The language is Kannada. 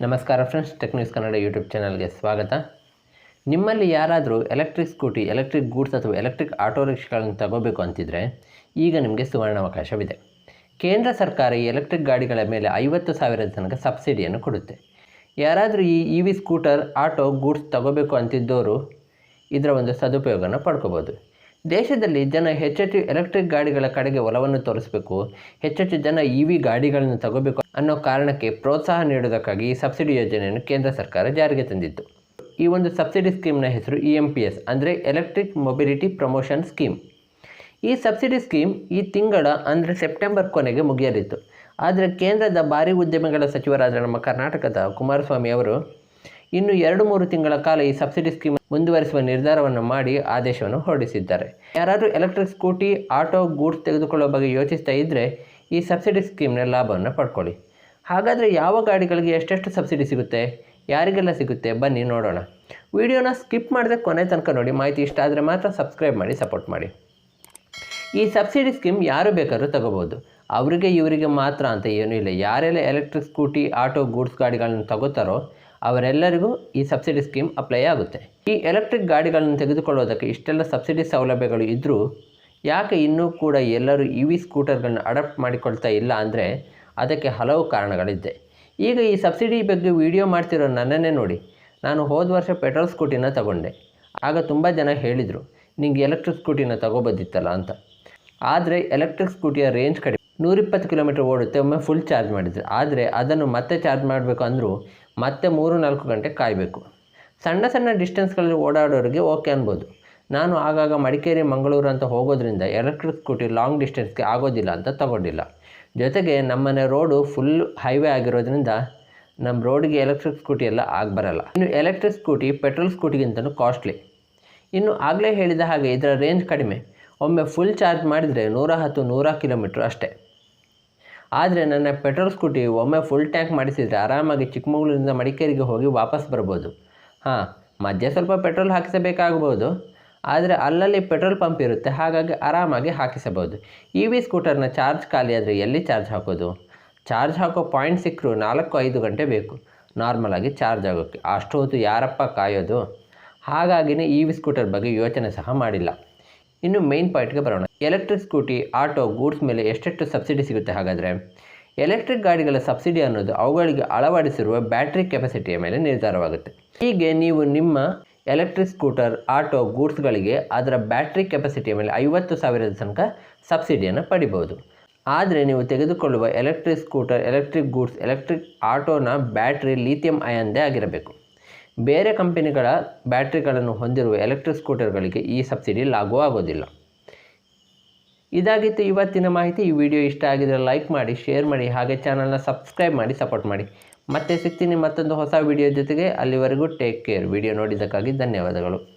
ನಮಸ್ಕಾರ friends tech news Kannada YouTube ಚಾನಲ್ಗೆ ಸ್ವಾಗತ. ನಿಮ್ಮಲ್ಲಿ ಯಾರಾದರೂ ಎಲೆಕ್ಟ್ರಿಕ್ ಸ್ಕೂಟಿ ಎಲೆಕ್ಟ್ರಿಕ್ ಗೂಡ್ಸ್ ಅಥವಾ ಎಲೆಕ್ಟ್ರಿಕ್ ಆಟೋ ರಿಕ್ಷಾಗಳನ್ನು ತಗೋಬೇಕು ಅಂತಿದ್ರೆ ಈಗ ನಿಮಗೆ ಸುವರ್ಣಾವಕಾಶವಿದೆ. ಕೇಂದ್ರ ಸರ್ಕಾರ ಈ ಎಲೆಕ್ಟ್ರಿಕ್ ಗಾಡಿಗಳ ಮೇಲೆ ಐವತ್ತು ಸಾವಿರದ ತನಕ ಸಬ್ಸಿಡಿಯನ್ನು ಕೊಡುತ್ತೆ. ಯಾರಾದರೂ ಈ E V scooter auto goods ತಗೋಬೇಕು ಅಂತಿದ್ದವರು ಇದರ ಒಂದು ಸದುಪಯೋಗನ ಪಡ್ಕೋಬೋದು. ದೇಶದಲ್ಲಿ ಜನ ಹೆಚ್ಚೆಚ್ಚು ಎಲೆಕ್ಟ್ರಿಕ್ ಗಾಡಿಗಳ ಕಡೆಗೆ ಒಲವನ್ನು ತೋರಿಸಬೇಕು. ಹೆಚ್ಚೆಚ್ಚು ಜನ ಇ ವಿ ಗಾಡಿಗಳನ್ನು ತಗೋಬೇಕು ಅನ್ನೋ ಕಾರಣಕ್ಕೆ ಪ್ರೋತ್ಸಾಹ ನೀಡುವುದಕ್ಕಾಗಿ ಈ ಸಬ್ಸಿಡಿ ಯೋಜನೆಯನ್ನು ಕೇಂದ್ರ ಸರ್ಕಾರ ಜಾರಿಗೆ ತಂದಿತ್ತು. ಈ ಒಂದು ಸಬ್ಸಿಡಿ ಸ್ಕೀಮ್ನ ಹೆಸರು ಇ ಎಂ ಪಿ ಎಸ್, ಅಂದರೆ ಎಲೆಕ್ಟ್ರಿಕ್ ಮೊಬಿಲಿಟಿ ಪ್ರಮೋಷನ್ ಸ್ಕೀಮ್. ಈ ಸಬ್ಸಿಡಿ ಸ್ಕೀಮ್ ಈ ತಿಂಗಳ, ಅಂದರೆ ಸೆಪ್ಟೆಂಬರ್ ಕೊನೆಗೆ ಮುಗಿಯಲಿತ್ತು. ಆದರೆ ಕೇಂದ್ರದ ಭಾರಿ ಉದ್ಯಮಗಳ ಸಚಿವರಾದ ನಮ್ಮ ಕರ್ನಾಟಕದ ಕುಮಾರಸ್ವಾಮಿ ಅವರು ಇನ್ನು ಎರಡು ಮೂರು ತಿಂಗಳ ಕಾಲ ಈ ಸಬ್ಸಿಡಿ ಸ್ಕೀಮ್ ಮುಂದುವರಿಸುವ ನಿರ್ಧಾರವನ್ನು ಮಾಡಿ ಆದೇಶವನ್ನು ಹೊರಡಿಸಿದ್ದಾರೆ. ಯಾರಾದರೂ ಎಲೆಕ್ಟ್ರಿಕ್ ಸ್ಕೂಟಿ, ಆಟೋ, ಗೂಡ್ಸ್ ತೆಗೆದುಕೊಳ್ಳೋ ಬಗ್ಗೆ ಯೋಚಿಸ್ತಾ ಇದ್ದರೆ ಈ ಸಬ್ಸಿಡಿ ಸ್ಕೀಮ್ನ ಲಾಭವನ್ನು ಪಡ್ಕೊಳ್ಳಿ. ಹಾಗಾದರೆ ಯಾವ ಗಾಡಿಗಳಿಗೆ ಎಷ್ಟೆಷ್ಟು ಸಬ್ಸಿಡಿ ಸಿಗುತ್ತೆ? ಯಾರಿಗೆಲ್ಲ ಸಿಗುತ್ತೆ? ಬನ್ನಿ ನೋಡೋಣ. ವಿಡಿಯೋನ ಸ್ಕಿಪ್ ಮಾಡದೆ ಕೊನೆ ತನಕ ನೋಡಿ. ಮಾಹಿತಿ ಇಷ್ಟ ಆದರೆ ಮಾತ್ರ ಸಬ್ಸ್ಕ್ರೈಬ್ ಮಾಡಿ, ಸಪೋರ್ಟ್ ಮಾಡಿ. ಈ ಸಬ್ಸಿಡಿ ಸ್ಕೀಮ್ ಯಾರು ಬೇಕಾದ್ರೂ ತಗೋಬೋದು ಅವರಿಗೆ, ಇವರಿಗೆ ಮಾತ್ರ ಅಂತ ಏನೂ ಇಲ್ಲ. ಯಾರೆಲ್ಲ ಎಲೆಕ್ಟ್ರಿಕ್ ಸ್ಕೂಟಿ, ಆಟೋ, ಗೂಡ್ಸ್ ಗಾಡಿಗಳನ್ನು ತಗೋತಾರೋ ಅವರೆಲ್ಲರಿಗೂ ಈ ಸಬ್ಸಿಡಿ ಸ್ಕೀಮ್ ಅಪ್ಲೈ ಆಗುತ್ತೆ. ಈ ಎಲೆಕ್ಟ್ರಿಕ್ ಗಾಡಿಗಳನ್ನು ತೆಗೆದುಕೊಳ್ಳೋದಕ್ಕೆ ಇಷ್ಟೆಲ್ಲ ಸಬ್ಸಿಡಿ ಸೌಲಭ್ಯಗಳು ಇದ್ದರೂ ಯಾಕೆ ಇನ್ನೂ ಕೂಡ ಎಲ್ಲರೂ ಇ ವಿ ಸ್ಕೂಟರ್ಗಳನ್ನ ಅಡಾಪ್ಟ್ ಮಾಡಿಕೊಳ್ತಾ ಇಲ್ಲ ಅಂದರೆ ಅದಕ್ಕೆ ಹಲವು ಕಾರಣಗಳಿದ್ದೆ ಈಗ ಈ ಸಬ್ಸಿಡಿ ಬಗ್ಗೆ ವಿಡಿಯೋ ಮಾಡ್ತಿರೋ ನನ್ನನ್ನೇ ನೋಡಿ. ನಾನು ಹೋದ ವರ್ಷ ಪೆಟ್ರೋಲ್ ಸ್ಕೂಟಿನ ತಗೊಂಡೆ. ಆಗ ತುಂಬ ಜನ ಹೇಳಿದರು, ನಿಂಗೆ ಎಲೆಕ್ಟ್ರಿಕ್ ಸ್ಕೂಟಿನ ತಗೋಬೋದಿತ್ತಲ್ಲ ಅಂತ. ಆದರೆ ಎಲೆಕ್ಟ್ರಿಕ್ ಸ್ಕೂಟಿಯ ರೇಂಜ್ ಕಡಿಮೆ. ನೂರಿಪ್ಪತ್ತು ಕಿಲೋಮೀಟರ್ ಓಡುತ್ತೆ, ಒಮ್ಮೆ ಫುಲ್ ಚಾರ್ಜ್ ಮಾಡಿದರೆ. ಆದರೆ ಅದನ್ನು ಮತ್ತೆ ಚಾರ್ಜ್ ಮಾಡಬೇಕು ಅಂದರೂ ಮತ್ತೆ ಮೂರು ನಾಲ್ಕು ಗಂಟೆ ಕಾಯಬೇಕು. ಸಣ್ಣ ಸಣ್ಣ ಡಿಸ್ಟೆನ್ಸ್ಗಳಲ್ಲಿ ಓಡಾಡೋರಿಗೆ ಓಕೆ ಅನ್ಬೋದು. ನಾನು ಆಗಾಗ ಮಡಿಕೇರಿ, ಮಂಗಳೂರು ಅಂತ ಹೋಗೋದ್ರಿಂದ ಎಲೆಕ್ಟ್ರಿಕ್ ಸ್ಕೂಟಿ ಲಾಂಗ್ ಡಿಸ್ಟೆನ್ಸ್ಗೆ ಆಗೋದಿಲ್ಲ ಅಂತ ತಗೊಂಡಿಲ್ಲ. ಜೊತೆಗೆ ನಮ್ಮನೆ ರೋಡು ಫುಲ್ ಹೈವೇ ಆಗಿರೋದ್ರಿಂದ ನಮ್ಮ ರೋಡಿಗೆ ಎಲೆಕ್ಟ್ರಿಕ್ ಸ್ಕೂಟಿ ಎಲ್ಲ ಆಗಬರಲ್ಲ ಇನ್ನು ಎಲೆಕ್ಟ್ರಿಕ್ ಸ್ಕೂಟಿ, ಪೆಟ್ರೋಲ್ ಸ್ಕೂಟಿಗಿಂತಲೂ ಕಾಸ್ಟ್ಲಿ. ಇನ್ನು ಆಗಲೇ ಹೇಳಿದ ಹಾಗೆ ಇದರ ರೇಂಜ್ ಕಡಿಮೆ. ಒಮ್ಮೆ ಫುಲ್ ಚಾರ್ಜ್ ಮಾಡಿದರೆ ನೂರ ಹತ್ತು ನೂರ ಕಿಲೋಮೀಟ್ರ್ ಅಷ್ಟೇ. ಆದರೆ ನನ್ನ ಪೆಟ್ರೋಲ್ ಸ್ಕೂಟಿ ಒಮ್ಮೆ ಫುಲ್ ಟ್ಯಾಂಕ್ ಮಾಡಿಸಿದರೆ ಆರಾಮಾಗಿ ಚಿಕ್ಕಮಗಳೂರಿಂದ ಮಡಿಕೇರಿಗೆ ಹೋಗಿ ವಾಪಸ್ ಬರ್ಬೋದು. ಹಾಂ, ಮಧ್ಯೆ ಸ್ವಲ್ಪ ಪೆಟ್ರೋಲ್ ಹಾಕಿಸಬೇಕಾಗ್ಬೋದು ಆದರೆ ಅಲ್ಲಲ್ಲಿ ಪೆಟ್ರೋಲ್ ಪಂಪ್ ಇರುತ್ತೆ, ಹಾಗಾಗಿ ಆರಾಮಾಗಿ ಹಾಕಿಸಬಹುದು. ಇ ವಿ ಸ್ಕೂಟರ್ನ ಚಾರ್ಜ್ ಖಾಲಿ ಆದರೆ ಎಲ್ಲಿ ಚಾರ್ಜ್ ಹಾಕೋದು? ಚಾರ್ಜ್ ಹಾಕೋ ಪಾಯಿಂಟ್ ಸಿಕ್ಕರು ನಾಲ್ಕು ಐದು ಗಂಟೆ ಬೇಕು. ನಾರ್ಮಲಾಗಿ ಚಾರ್ಜ್ ಆಗೋಕ್ಕೆ ಅಷ್ಟು ಹೊತ್ತು ಯಾರಪ್ಪ ಕಾಯೋದು? ಹಾಗಾಗಿನೇ ಇ ವಿ ಸ್ಕೂಟರ್ ಬಗ್ಗೆ ಯೋಚನೆ ಸಹ ಮಾಡಿಲ್ಲ. ಇನ್ನು ಮೇನ್ ಪಾಯಿಂಟ್ಗೆ ಬರೋಣ. ಎಲೆಕ್ಟ್ರಿಕ್ ಸ್ಕೂಟಿ ಆಟೋ ಗೂಡ್ಸ್ ಮೇಲೆ ಎಷ್ಟೆಷ್ಟು ಸಬ್ಸಿಡಿ ಸಿಗುತ್ತೆ ಹಾಗಾದರೆ? ಎಲೆಕ್ಟ್ರಿಕ್ ಗಾಡಿಗಳ ಸಬ್ಸಿಡಿ ಅನ್ನೋದು ಅವುಗಳಿಗೆ ಅಳವಡಿಸಿರುವ ಬ್ಯಾಟ್ರಿ ಕೆಪಾಸಿಟಿಯ ಮೇಲೆ ನಿರ್ಧಾರವಾಗುತ್ತೆ. ಹೀಗೆ ನೀವು ನಿಮ್ಮ ಎಲೆಕ್ಟ್ರಿಕ್ ಸ್ಕೂಟರ್ ಆಟೋ ಗೂಡ್ಸ್ಗಳಿಗೆ ಅದರ ಬ್ಯಾಟ್ರಿ ಕೆಪಾಸಿಟಿಯ ಮೇಲೆ ಐವತ್ತು ಸಾವಿರದ ತನಕ ಸಬ್ಸಿಡಿಯನ್ನು ಪಡಿಬೋದು ಆದರೆ ನೀವು ತೆಗೆದುಕೊಳ್ಳುವ electric scooter electric goods electric ಆಟೋನ battery lithium ಅಯನ್ದೇ ಆಗಿರಬೇಕು. ಬೇರೆ ಕಂಪನಿಗಳ ಬ್ಯಾಟ್ರಿಗಳನ್ನು ಹೊಂದಿರುವ ಎಲೆಕ್ಟ್ರಿಕ್ ಸ್ಕೂಟರ್ಗಳಿಗೆ ಈ ಸಬ್ಸಿಡಿ ಲಾಗೂ ಆಗೋದಿಲ್ಲ. ಇದಾಗಿತ್ತು ಇವತ್ತಿನ ಮಾಹಿತಿ. ಈ ವಿಡಿಯೋ ಇಷ್ಟ ಆಗಿದರೆ ಲೈಕ್ ಮಾಡಿ, ಶೇರ್ ಮಾಡಿ, ಹಾಗೆ ಚಾನಲ್ನ ಸಬ್ಸ್ಕ್ರೈಬ್ ಮಾಡಿ, ಸಪೋರ್ಟ್ ಮಾಡಿ. ಮತ್ತೆ ಸಿಗ್ತೀನಿ ಮತ್ತೊಂದು ಹೊಸ ವಿಡಿಯೋ ಜೊತೆಗೆ. ಅಲ್ಲಿವರೆಗೂ ಟೇಕ್ ಕೇರ್. ವಿಡಿಯೋ ನೋಡಿದ್ದಕ್ಕಾಗಿ ಧನ್ಯವಾದಗಳು.